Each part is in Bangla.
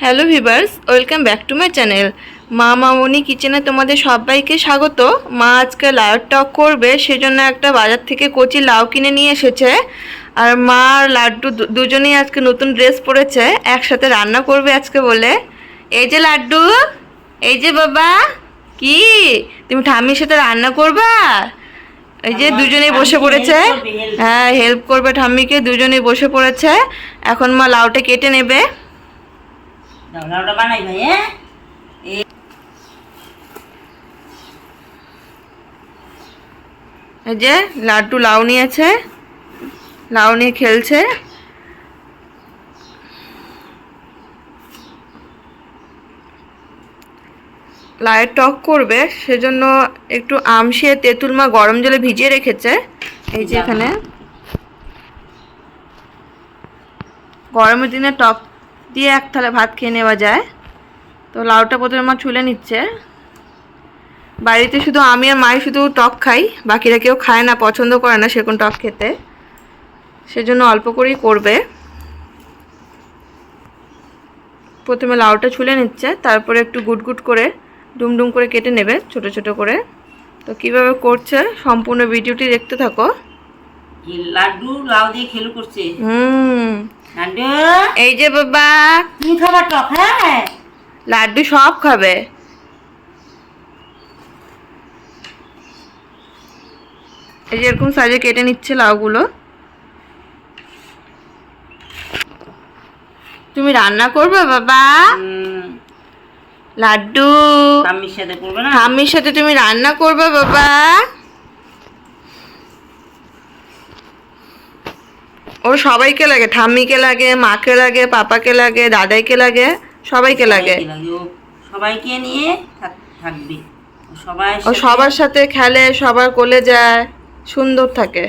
Hello viewers welcome back to my channel. মা মামনি কিচেনে তোমাদের সবাইকে স্বাগত। মা আজকে লাউ টক করবে সেজন্য একটা বাজার থেকে কচি লাউ কিনে নিয়ে এসেছে। আর মা আর লাড্ডু দুজনেই আজকে নতুন ড্রেস পরেছে একসাথে রান্না করবে আজকে বলে। এই যে লাড্ডু এই যে বাবা কি? তুমি ঠাম্মির সাথে রান্না করবা? এই যে দুজনেই বসে পড়েছে। হ্যাঁ হেল্প করবে ঠাম্মিকে দুজনেই বসে পড়েছে। এখন মা লাউটা কেটে নেবে। লাউটা বানাই ভাই হ্যাঁ এই যে লাড্ডু লাউ নিয়েছে লাউ নিয়ে খেলছে। লাউয়ের টক করবে সেজন্য একটু আমশিয়ে তেঁতুল মা গরম জলে ভিজিয়ে রেখেছে। এই যে এখানে। গরমের দিনে টক দিয়ে এক থালা ভাত খেয়ে নেওয়া যায়। তো লাউটা প্রথমে মা ছুলে নিচ্ছে। বাড়িতে শুধু আমি আর মাই শুধু টক খাই বাকিরা কেউ খায় না পছন্দ করে না সেরকম টক খেতে। সেজন্য অল্প করেই করবে। প্রথমে লাউটা ছুলে নিচ্ছে তারপরে একটু গুটগুট করে ডুমডুম করে কেটে নেবে ছোট ছোট করে। তো কীভাবে করছে সম্পূর্ণ ভিডিওটি দেখতে থাকো। লাড্ডু লাউ দিয়ে খেলু করছে। হুম। লাড্ডু এই যে বাবা। তুমি খাবার টক? হ্যাঁ। লাড্ডু সব খাবে। এই যে এরকম সাইজে কেটে নিচ্ছে লাউগুলো। তুমি রান্না করবে বাবা? লাড্ডু। ঠাম্মির সাথে করবে না? ঠাম্মির সাথে তুমি রান্না করবে বাবা? ওর সবাইকে লাগে ঠাম্মিকে লাগে মাকে লাগে পাপাকে লাগে দাদাইকে লাগে সবাইকে লাগে। সবাইকে লাগে। ও সবাইকে নিয়ে থাকবে। ও সবাই ও সবার সাথে খেলে সবার কোলে যায় সুন্দর থাকে।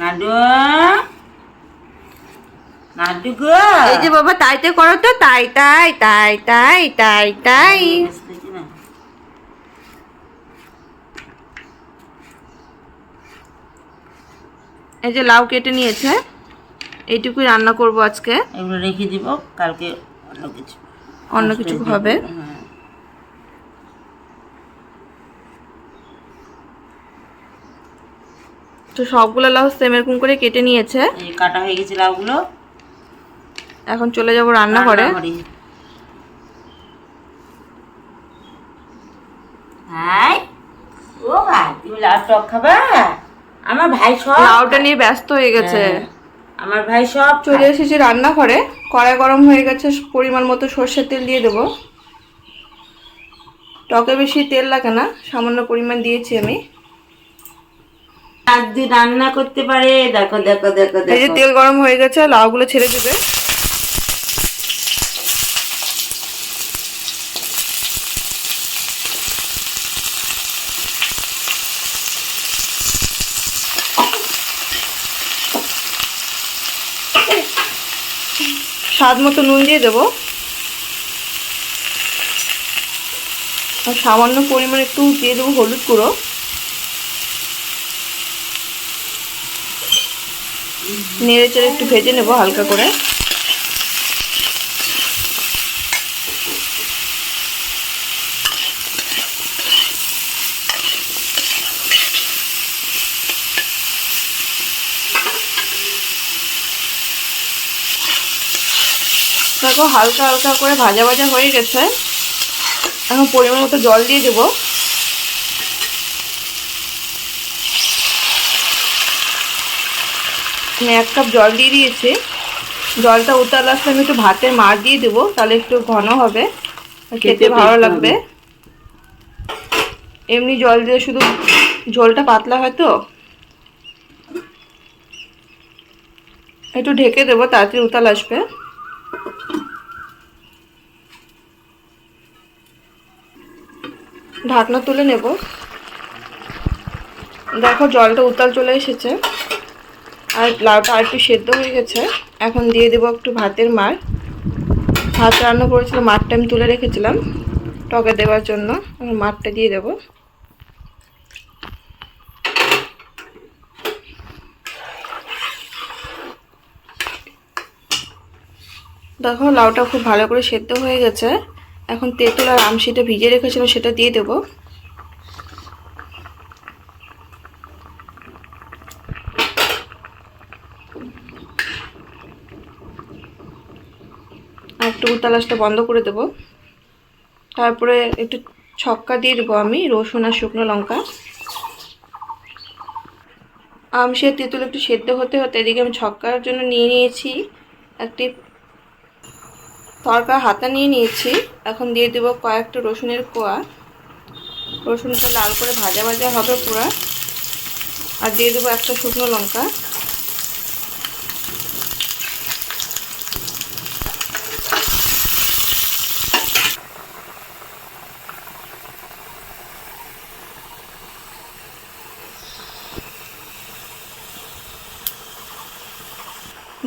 লাড্ডু লাড্ডু গো? এই যে বাবা তাইতে করো তো তাই তাই তাই তাই তাই তাই। এই যে লাউ কেটে নিয়েছে। এইটুকুই রান্না করব আজকে। এগুলো রেখে দিব কালকে অন্য কিছু। অন্য কিছু হবে। হ্যাঁ। তো সবগুলো লাউ সেম এরকম করে কেটে নিয়েছে। এই কাটা হয়ে গেছে লাউগুলো। এখন চলে যাব রান্না করে ভাই ও ভাই তুমি লাউ টক খাবা? আমার ভাই সব লাউটা নিয়ে ব্যস্ত হয়ে গেছে। হ্যাঁ, আমার ভাই সব চলে এসেছি রান্নাঘরে। কড়াই গরম হয়ে গেছে পরিমাণ মতো সর্ষের তেল দিয়ে দেবো। টকে বেশি তেল লাগে না সামান্য পরিমাণ দিয়েছি আমি। রান্না করতে পারে দেখো দেখো দেখো এই যে দেখো। তেল গরম হয়ে গেছে লাউগুলো ছেড়ে দেবে। স্বাদ মতো নুন দিয়ে দেবো। আর সামান্য পরিমাণ একটু দিয়ে দেবো হলুদ গুঁড়ো। নেড়ে চেড়ে একটু ভেজে নেব হালকা করে। দেখো হালকা হালকা করে ভাজা ভাজা হয়ে গেছে। এখন পরিমাণ মতো জল দিয়ে দেবো। আমি এক কাপ জল দিয়ে দিয়েছি। জলটা উতাল আসলে আমি একটু ভাতের মার দিয়ে দেবো তাহলে একটু ঘন হবে। খেতে ভালো লাগবে। এমনি জল দিয়ে শুধু ঝোলটা পাতলা হয় তো। একটু ঢেকে দেবো তাড়াতাড়ি উতাল আসবে। ঢাকনা তুলে নেব। দেখো জলটা উতাল চলে এসেছে। আর লাউটা আর একটু সেদ্ধ হয়ে গেছে। এখন দিয়ে দেবো একটু ভাতের মার। ভাত রান্না করেছিলাম মারটা আমি তুলে রেখেছিলাম টকে দেওয়ার জন্য। মারটা দিয়ে দেবো। দেখো লাউটা খুব ভালো করে সেদ্ধ হয়ে গেছে। এখন তেঁতুল আর আমশিটা ভিজে রেখেছিলাম, সেটা দিয়ে দেবো। একটু উতালাসটা বন্ধ করে দেবো। তারপরে একটু ছক্কা দিয়ে দেবো আমি, রসুন আর শুকনো লঙ্কা। আমসি আর তেঁতুল একটু সেদ্ধ হতে হতে এদিকে আমি ছক্কার জন্য নিয়ে নিয়েছি একটি তরকা হাতা নিয়ে নিয়েছি। এখন দিয়ে দেব কয়েকটা রসুনের কোয়া। রসুনটা লাল করে ভাজা ভাজা হবে পুরা। আর দিয়ে দেবো একটা শুকনো লঙ্কা।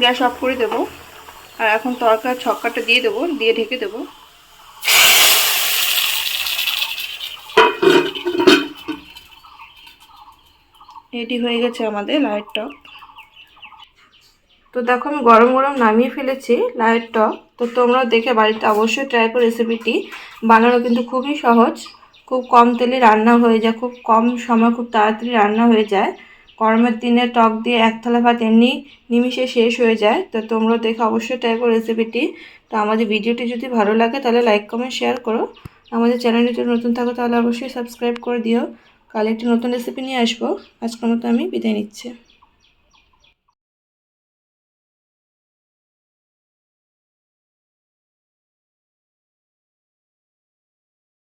গ্যাস অফ করে দেবো। আর এখন তরকার ছক্কাটা দিয়ে দেবো, দিয়ে ঢেকে দেবো। রেডি হয়ে গেছে আমাদের লাইট টক তো দেখো আমি গরম গরম নামিয়ে ফেলেছি লাইট টক তো তোমরা দেখে বাড়িতে অবশ্যই ট্রাই করো রেসিপিটি বানানো কিন্তু খুবই সহজ। খুব কম তেলে রান্না হয়ে যায়, খুব কম সময় খুব তাড়াতাড়ি রান্না হয়ে যায়। গরমের দিনে টক দিয়ে এক থালা ভাত এমনি নিমিষে শেষ হয়ে যায়। তো তোমরা দেখে অবশ্যই ট্রাই করো রেসিপিটি তো আমাদের ভিডিওটি যদি ভালো লাগে, তাহলে লাইক কমেন্ট শেয়ার করো। আমাদের চ্যানেলটি যদি নতুন থাকো, তাহলে অবশ্যই সাবস্ক্রাইব করে দিও। কাল একটি নতুন রেসিপি নিয়ে আসব। আজকের মতো আমি বিদায় নিচ্ছি।